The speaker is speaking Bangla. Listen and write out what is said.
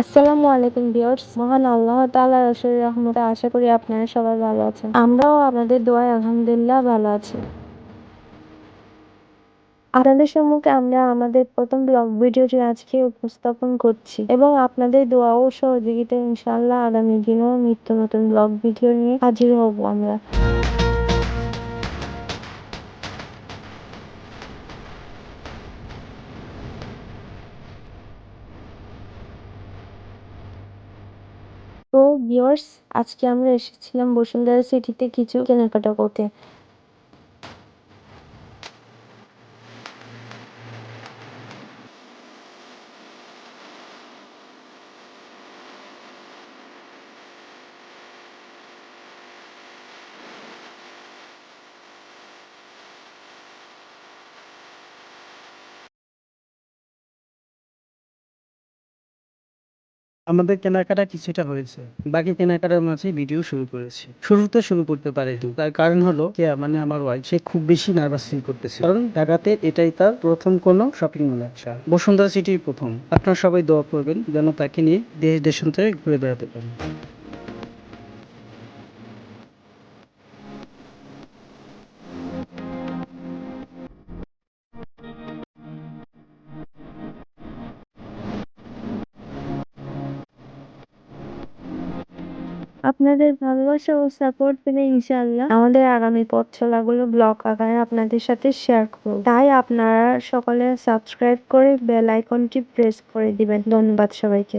আসসালামু আলাইকুম ভিউয়ার্স। মহান আল্লাহ তাআলার অশেষ রহমতে আশা করি আপনারা সবাই ভালো আছেন। আমরাও আপনাদের দোয়ায় আলহামদুলিল্লাহ ভালো আছি। আপনাদের সম্মুখে আমরা আমাদের প্রথম ব্লগ ভিডিওটি আজকে উপস্থাপন করছি এবং আপনাদের দোয়া ও সহযোগিতা ইনশাআল্লাহ আগামী দিনেও নিত্য নতুন ব্লগ ভিডিও নিয়ে হাজির হব আমরা। তো ভিউয়ার্স আজকে আমরা এসেছিলাম বসুন্ধরা সিটিতে কিছু কেনাকাটা করতে। আমাদের কেনাকাটা কিছুটা হয়েছে। বাকি কেনাকাটার মাঝে ভিডিও শুরু করেছি। শুরুতে শুরু করতে পারি তার কারণ হলো কে মানে আমার ওয়াইফ সে খুব বেশি নার্ভাস ফিল করতেছে কারণ ঢাকাতে এটাই তার প্রথম কোনো শপিং মল আসা বসুন্ধরা সিটির প্রথম। আপনারা সবাই দোয়া করবেন যেন তাকে নিয়ে দেশ দেশান্তরে ঘুরে বেড়াতে পারেন। আপনাদের ভালোবাসা ও সাপোর্ট পেলে ইনশাল্লাহ আমাদের আগামী পথ চলাগুলো ব্লগ আকারে আপনাদের সাথে শেয়ার করব তাই আপনারা সকলে সাবস্ক্রাইব করে বেল আইকনটি প্রেস করে দিবেন ধন্যবাদ সবাইকে